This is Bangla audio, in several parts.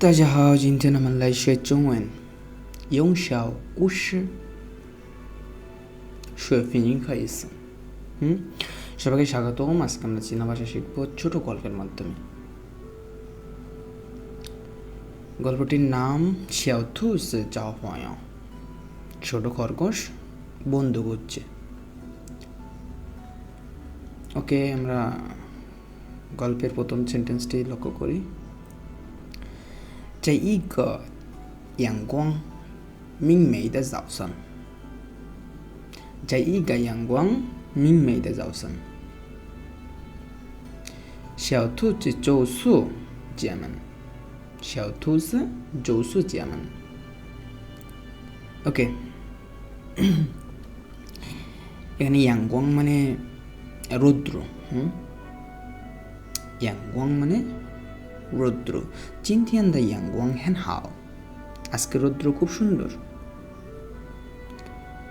大家好，今天我们来学中文。用小故事学拼音可以是，হুম সবাইকে স্বাগতম আজকে আমরা চীনা ভাষা শিখব ছোট গল্পের মাধ্যমে গল্পটির নাম শিয়াওথুস চাওয়ায় ছোট খরগোশ বন্ধু খুঁজছে ওকে আমরা গল্পের প্রথম সেন্টেন্সটি লক্ষ্য করি 这一个阳光明媚的早上，在一个阳光明媚的早上，小兔子走出家门。小兔子走出家门。ওকে এখানে ইয়াংগোয়াং মানে রৌদ্র হুম ইয়াংগোয়াং মানে রৌদ্র চিনথিয়ান দা ওয়াং হ্যান হাও আজকে রৌদ্র খুব সুন্দর।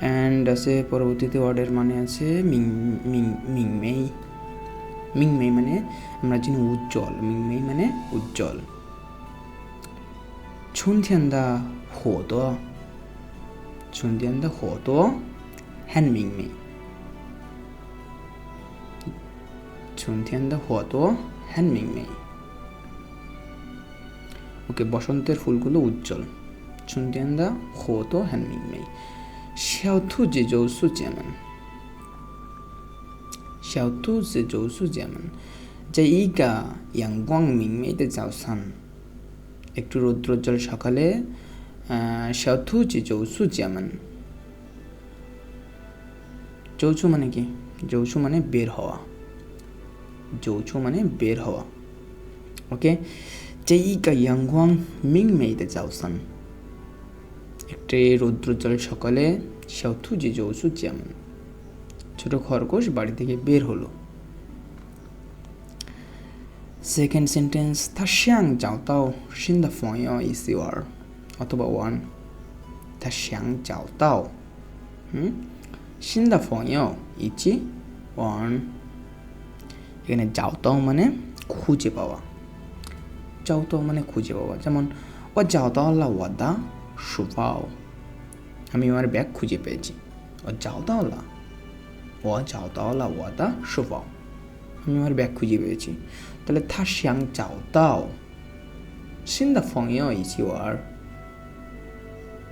অ্যান্ড আছে পরবর্তীতে ওয়ার্ডের মানে আছে মিং মিং, মিংমেই। মিংমেই মানে আমরা চিনি উজ্জ্বল। মিংমেই মানে উজ্জ্বল। ছুনথিয়ান দা হত ছুনথিয়ান দা হত হ্যান মিংমেই। ছুনথিয়ান দা হত হ্যান মিংমেই। ওকে বসন্তের ফুলগুলো উজ্জ্বল। ছুনদেন্দা হো তো হ্যানমিংমেই xiaotu জি জৌসু জ্যামন xiaotu যে জৌসু জ্যামন যে ইগা ইয়াংগুয়াং যাও যাওসান একটু রৌদ্রোজ্জ্বল সকালে xiaotu জি জৌসু জ্যামন চৌচু মানে কি? জৌসু মানে বের হওয়া। জৌচু মানে বের হওয়া। ওকে? 这一个阳光明媚的早上，একটি রৌদ্রোজ্জ্বল সকালে সাথুচি যৌসু যেমন ছোট খরগোশ বাড়ি থেকে বের হলো সেকেন্ড সেন্টেন্স 他想找到新的朋友一起玩অথবা ওয়ান 他想找到হুম新的朋友一起玩এখানে যাওতাও মানে খুঁজে পাওয়া চাউত মানে খুঁজে পাওয়া যেমন, ও যাওতা আল্লাহ ওয়াদা সুফাও আমি আমার ব্যাগ খুঁজে পেয়েছি। ও যাওতা আল্লাহ ও যাওতা আল্লাহ ওয়াদা সুফাও আমি আমার ব্যাগ খুঁজে পেয়েছি। তাহলে থা শিয়াং যাও তাও। সিন্দা ফংয়েও ইসি আর।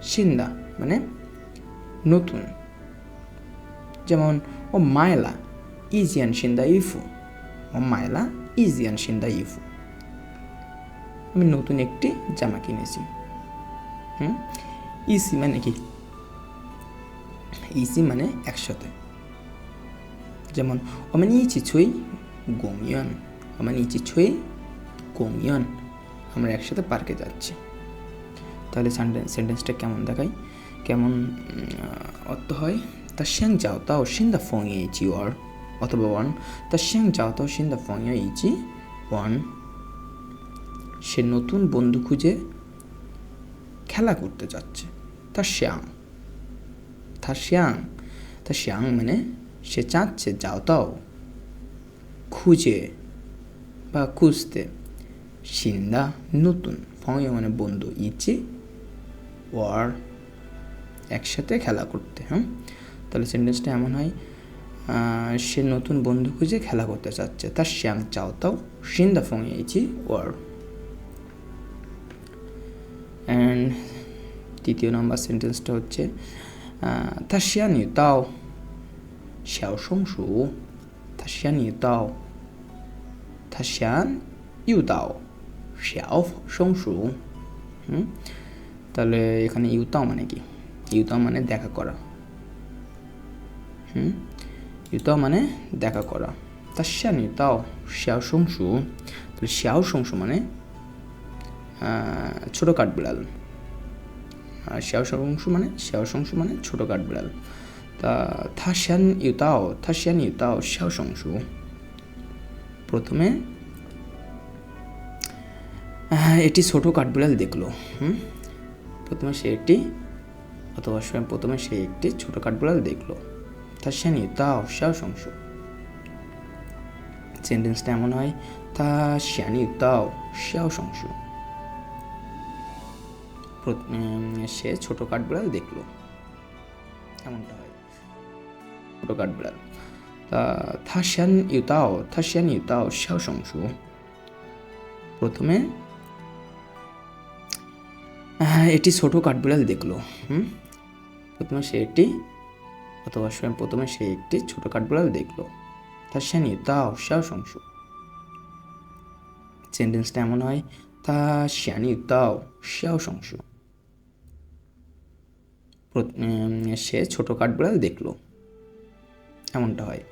সিন্দা মানে নতুন। যেমন, ও মায়লা, ইজিয়ান সিন্দা ইফু। ও মায়লা, ইজিয়ান সিন্দা ইফু। আমি নতুন একটি জামা কিনেছি। হুম? ইসি মানে কি? ইসি মানে একসাথে। যেমন, অমান ইচি ছুই গোমিয়ন আমি ইচি ছুই গোমিয়ন, আমরা একসাথে পার্কে যাচ্ছি। তাহলে সেন্টেন্সটা কেমন দেখাই? কেমন অর্থ হয়? তা শ্যাং যাও তাও দ্য ফং ইচি ওয়ার অথবা ওয়ান তা শ্যাং যাও তাও দ্য ফং ইচি ওয়ান সে নতুন বন্ধু খুঁজে খেলা করতে যাচ্ছে। তার শ্যাং তার শ্যাং তার শ্যাং মানে সে চাচ্ছে, যাও তাও। খুঁজে বা খুঁজতে। সিন্দা নতুন। ফঙে মানে বন্ধু। ইচি ওয়ার একসাথে খেলা করতে হ্যাঁ তাহলে সেন্টেন্সটা এমন হয় সে নতুন বন্ধু খুঁজে খেলা করতে চাচ্ছে। তার শ্যাং চাও তাও। সিন্দা ফঙে ইচি ওয়ার। অ্যান্ড তৃতীয় নাম্বার সেন্টেন্সটা হচ্ছে তা শিয়া তাও। শ্যাও শংসু তা শিয়া তাও। তা ইউ তাও। শ্যাও শংসু। হুম? তাহলে এখানে ইউতাও মানে কি? ইউতাও মানে দেখা করা। হুম? ইউতাও মানে দেখা করা। তা শ্যান শ্যাও শংসু। তাহলে শ্যাও শংসু মানে ছোটো কাঠবিড়াল আর শ্যাও সংসু মানে শ্যাও সংসু মানে ছোটো কাঠবিড়াল তা থা শ্যান ইউতাও থা শ্যান ইউতাও শ্যাও সংসু প্রথমে এটি ছোট কাঠবিড়াল দেখল হুম? প্রথমে সে একটি অথবা প্রথমে সে একটি ছোট কাঠবিড়াল দেখল। তার সে নিয়ে তা অশ্বাস অংশ। সেন্টেন্সটা এমন হয় তা শ্যানি তাও শ্যাও উম, সে ছোট কাঠবিড়াল দেখল। এমনটা হয়। ছোট কাঠবিড়াল। তা থা শ্যান ইউতাও থা শ্যান ইউতাও শ্যাও সংশু প্রথমে আহ, এটি ছোট কাঠবিড়াল দেখল হুম? প্রথমে সে একটি অথবা স্বয়ং প্রথমে সে একটি ছোট কাঠবিড়াল দেখল। তার শ্যান ইউতাও শ্যাও সংশু সেন্টেন্সটা এমন হয় তা শ্যান ইউতাও শ্যাও সংশু প্র- উম, সে ছোট কাঠবিড়াল দেখল। এমনটা হয়।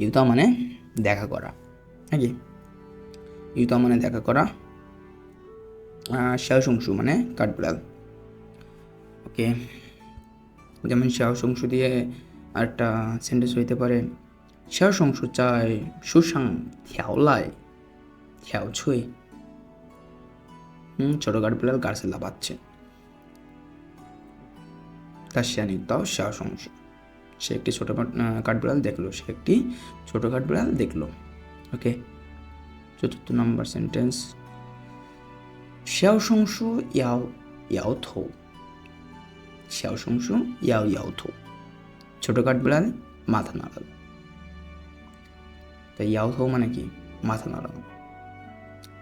ইউতা মানে দেখা করা, নাকি? ইউতা মানে দেখা করা সংশু মানে কাঠবিড়াল ওকে, যেমন সংশু দিয়ে আরেকটা সেন্টেন্স হইতে পারে সংশু চাই সুসাং থ্যাওলাই থ্যাও ছুঁই। হুম, ছোটো কাঠবিড়াল গাছে লাফাচ্ছে তার শ্যানিতাও শ্যাও সংশু সে একটি ছোটো কাঠবিড়াল দেখল, সে একটি ছোটো কাঠবিড়াল দেখল। ওকে? চতুর্থ নম্বর সেন্টেন্স শ্যাও সংশু ইয়াও ইয়াও থৌ। শ্যাও সংশু ইয়াও ইয়াও থৌ। ছোটো কাঠবিড়াল মাথা নাড়াল। তাই ইয়াও থৌ মানে কি? মাথা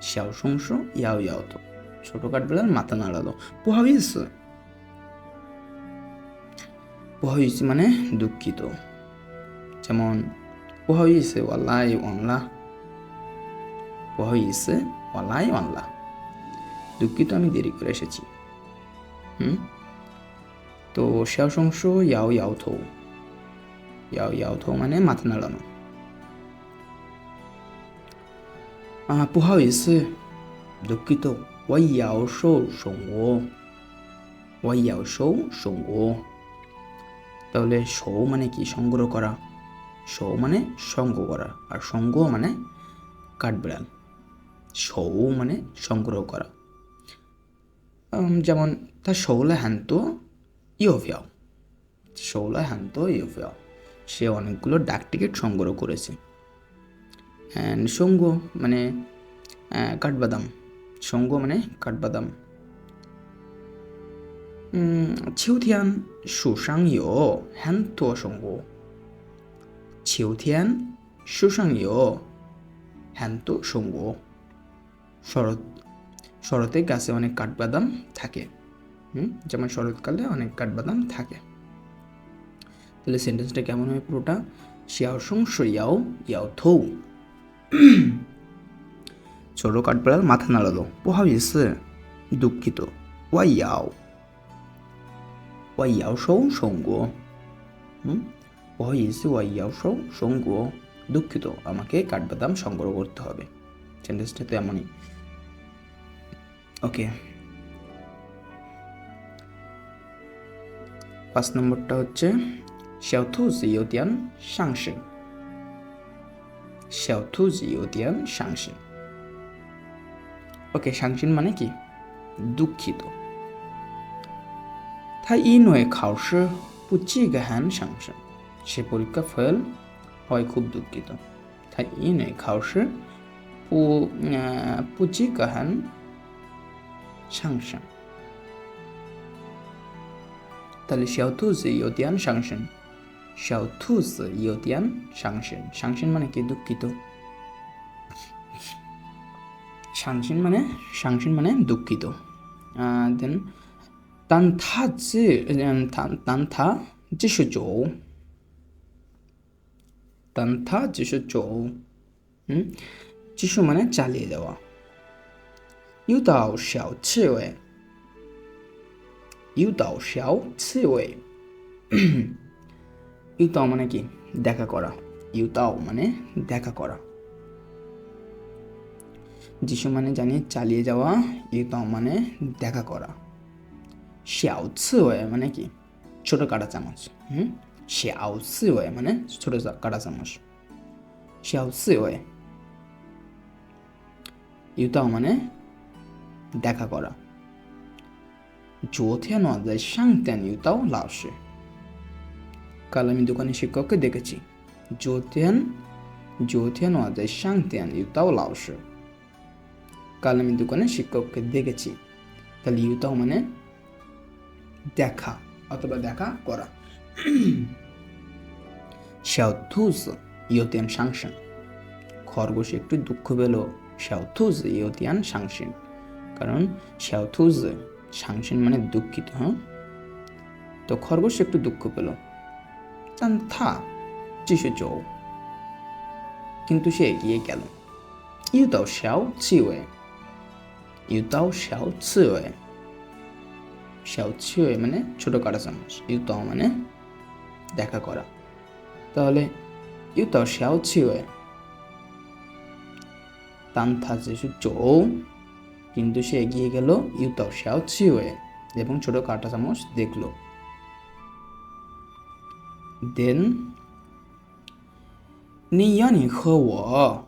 শ্যাও সংশু ইয়াও ইয়াও থৌ ছোট কাঠবিড়াল মাথা নাড়ালো পোহাবিস পোহাবিস মানে দুঃখিত যেমন পোহাবিসে ওয়ালাই অনলা পোহাবিসে ওয়ালাই অনলা দুঃখিত আমি দেরি করে এসেছি হুম তো শ্যাও সংশ ইয়াও ইয়াও থৌ ইয়াও ইয়াও থৌ মানে মাথা নাড়ানো আহ পোহাবিসে দুঃখিত 我要收送我我要收送我তাহলে সৌ মানে কি সংগ্রহ করা সৌ মানে সঙ্গ করা আর সঙ্গ মানে কাঠবিড়াল সৌ মানে সংগ্রহ করা উম, যেমন তার শৌলা হ্যান্ত ইয়োফিয়াও শৌলা হ্যান্ত ইয়োফিয়াও সে অনেকগুলো ডাক টিকিট সংগ্রহ করেছে অ্যান্ড মানে, সঙ্গ মানে কাঠবাদাম। সঙ্গ মানে কাঠবাদাম। ছিউথিয়ান সুসাং ইউ হ্যান তো সঙ্গ ছিউথিয়ান সুসাং হ্যান তো সঙ্গ শরৎ, শরতে গাছে অনেক কাঠবাদাম থাকে। যেমন শরৎকালে অনেক কাঠবাদাম থাকে। তাহলে সেন্টেন্সটা কেমন হয় পুরোটা? শিয়াও সং ইয়াও ইয়াও থৌ। ছোট কাঠবেড়াল মাথা নাড়ালো পোহা হয়েছে দুঃখিত ওয়াইয়াও ওয়াইয়াও সৌ সঙ্গ হুম পোহা হয়েছে ওয়াইয়াও সৌ সঙ্গ দুঃখিত আমাকে কাঠবাদাম সংগ্রহ করতে হবে সেন্টেন্সটা তো এমনই ওকে পাঁচ নম্বরটা হচ্ছে সেও tu zi you dian 小兔子有点伤心。ওকে সাংসিন মানে কি দুঃখিত 他因为考试不及格很伤心。সে পরীক্ষা ফেল হয় খুব দুঃখিত 他因为考试不呃不及格很伤心。তাহলে 小兔子有点 শাউথুস ইয়োতিয়ান সাংসেন সাংসেন মানে কি? দুঃখিত। সাংসেন মানে সাংসেন মানে দুঃখিত। দেন তান্থা যে তান্থা যেসু চৌ তান্থা যেসু চৌ হুম? যিশু মানে চালিয়ে যাওয়া ইউ দাও শাও ছিওয়ে। ইউ দাও শাও ছিওয়ে। ইউ তাও মানে কি দেখা করা ইউ তাও মানে দেখা করা যিশু মানে জানি চালিয়ে যাওয়া ইউতাও মানে দেখা করা শ্যাও ছিওয়ে মানে কি ছোট কাটা চামচ হুম শ্যাও ছিওয়ে মানে ছোট কাটা চামচ শ্যাও ছিওয়ে ইউতাও মানে দেখা করা 昨天我在上店遇到老师 কাল আমি দোকানে শিক্ষককে দেখেছি। জোথিয়ান জোথিয়ান ওয়াজাই সাংতিয়ান ইউতাও লাউস কাল আমি দোকানে শিক্ষককে দেখেছি। তাহলে ইউতাও মানে দেখা, অথবা দেখা করা। শ্যাউথুস ইয়োতিয়ান সাংসান খরগোশ একটু দুঃখ পেল শ্যাউথুজ ইয়োতিয়ান সাংসিন কারণ শ্যাউথুজ সাংসিন মানে দুঃখিত হ্যাঁ? তো খরগোশ একটু দুঃখ পেল। 但他继续走， কিন্তু সে এগিয়ে গেল 遇到小刺猬，遇到小刺猬，小刺猬মানে ছোট কাটা চামচ 遇到মানে দেখা করা তাহলে 遇到小刺猬，但他继续走，কিন্তু সে এগিয়ে গেল 遇到小刺猬এবং ছোট কাটা চামচ দেখলো দেন 你要你和我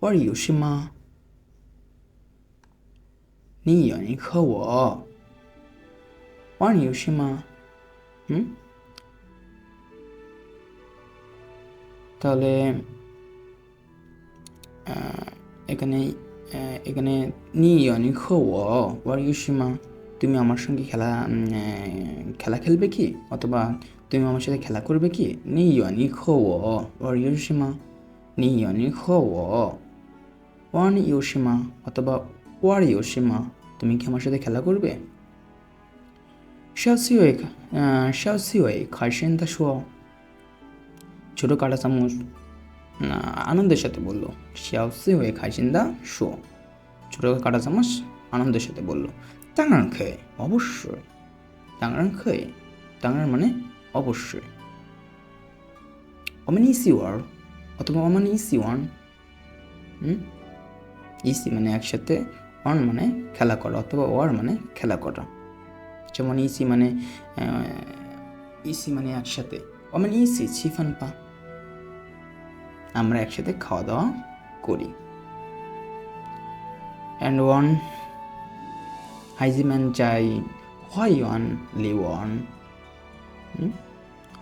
玩游戏吗？你要你和我玩游戏吗？হুম তাহলে আহ, এখানে আহ, এখানে নি ইয়ানি খো ওয়ার ইউসিমা তুমি আমার সঙ্গে খেলা উম, আহ, খেলা খেলবে কি অথবা তুমি আমার সাথে খেলা করবে কি? নি অনি খো ও ওর ইয়োশিমা নি ইয়নি খো ওয়ান ইয়োশিমা অথবা ওয়ার ইয়োশিমা তুমি কি আমার সাথে খেলা করবে? শাসিওয়ে শাসিওয়ে খাসেন তা শোয়াও ছোটো কাটা চামচ। আনন্দের সাথে বলল। শিয়াউসি হয়ে খাইসিন্দা শো ছোটো কাটা চামচ, আনন্দের সাথে বলল। টাংরান খেয়ে অবশ্যই। টাংরান খেয়ে টাংরান মানে অবশ্যই। অমেন ইসি ওয়ার অথবা অমেন ইসি ওয়ান ইসি মানে একসাথে অন মানে খেলা করা, অথবা ওয়ার মানে খেলা করা। আচ্ছা, যেমন ইসি মানে ইসি মানে একসাথে। অমেন ইসি ছিফান পা? আমরা একসাথে খাওয়া দাওয়া করি। অ্যান্ড ওয়ান হাইজিম্যান চাই হোয়াই ওয়ান লি ওয়ান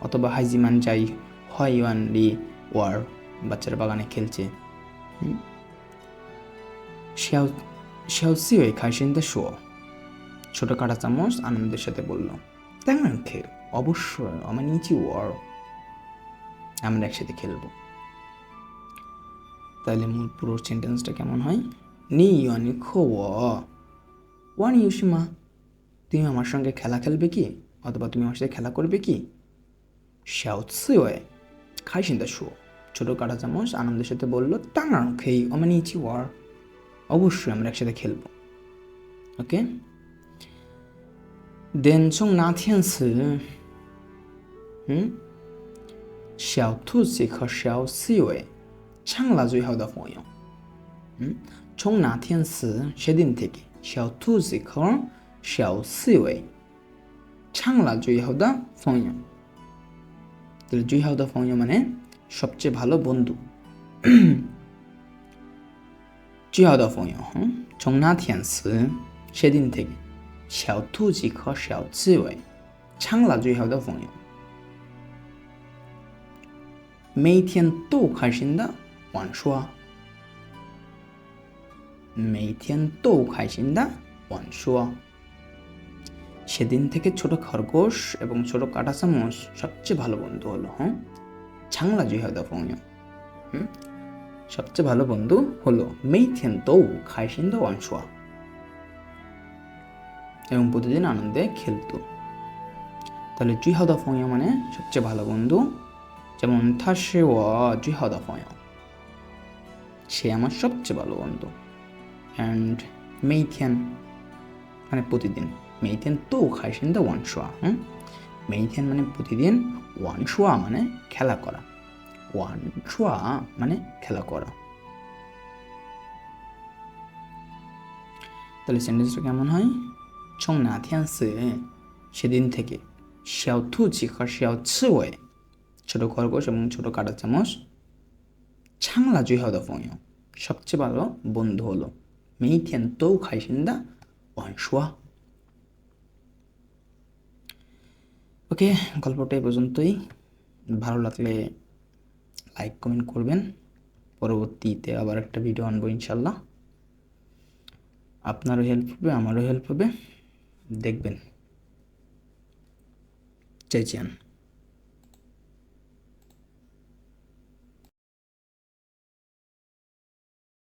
অথবা হাইজিমান যাই হয় ওয়ান ডি ওয়ার, বাচ্চারা বাগানে খেলছে। শেও শো। ছোট কাটা চামচ আনন্দের সাথে বলল তেমন খেল, অবশ্যই আমার নিচে ওয়ার। আমরা একসাথে খেলব। তাহলে মূল পুরো সেন্টেন্সটা কেমন হয়? নি অনেক ওয়ান ইউসিমা তুমি আমার সঙ্গে খেলা খেলবে কি? অথবা তুমি আমার সাথে খেলা করবে কি? শ্যাওৎসিওয়ে খাই সিন্দা শো। ছোটো কাটা চামচ আনন্দের সাথে বলল তাঙাড় খেই অমানি ইচি ওয়ার। অবশ্যই আমরা একসাথে খেলব। ওকে? দেন চং না থিয়ানসি। হুম? শ্যাও থু শিখ শ্যাও সিওয়ে ছাংলা জুই হাওদা ফোয়ং। হুম? চং না থিয়ানসি সেদিন থেকে শ্যাও থু শিখ শ্যাও সিওয়ে 刺猬成了最好的朋友。তাহলে最好的朋友মানে সবচেয়ে ভালো বন্ধু 最好的朋友，嗯，从那天起，সেদিন থেকে，小兔子和小刺猬成了最好的朋友，每天都开心的玩耍，每天都开心的玩耍。 সেদিন থেকে ছোট খরগোশ এবং ছোট কাটা চামচ সবচেয়ে ভালো বন্ধু হলো হ্যাঁ ছাংলা জুই হয় ফোনিও হুম? সবচেয়ে ভালো বন্ধু হলো মেইথেন তো খাইসিন দো ওয়ানশোয়া এবং প্রতিদিন আনন্দে খেলতো। তাহলে জুই হাওদা ফোঁয়া মানে সবচেয়ে ভালো বন্ধু? যেমন থাসে জুই হাওদা ফোঁয়া সে আমার সবচেয়ে ভালো বন্ধু। অ্যান্ড মেইথেন মানে প্রতিদিন। মেইথেন তো খাইসিন দো হুম? মানে প্রতিদিন মানে খেলা করা। মানে খেলা করা। তাহলে সেন্টেন্সটা কেমন হয়? ছং না সেদিন থেকে। শিয়াও থুচি আর শিয়াও ছিওয়ে ছোট খরগোশ এবং ছোট কাটা চামচ। ছাংলা জুই হাওদা ফোঁয় সবচেয়ে ভালো বন্ধু হলো। মেই থিয়ান তো খাইসিন্দা ওয়ান শোয়া। ওকে, গল্পটা এই পর্যন্তই। ভালো লাগলে লাইক কমেন্ট করবেন। পরবর্তীতে আবার একটা ভিডিও আনব ইনশাল্লাহ। আপনারও হেল্প হবে, আমারও হেল্প হবে। দেখবেন। চাইছিয়ান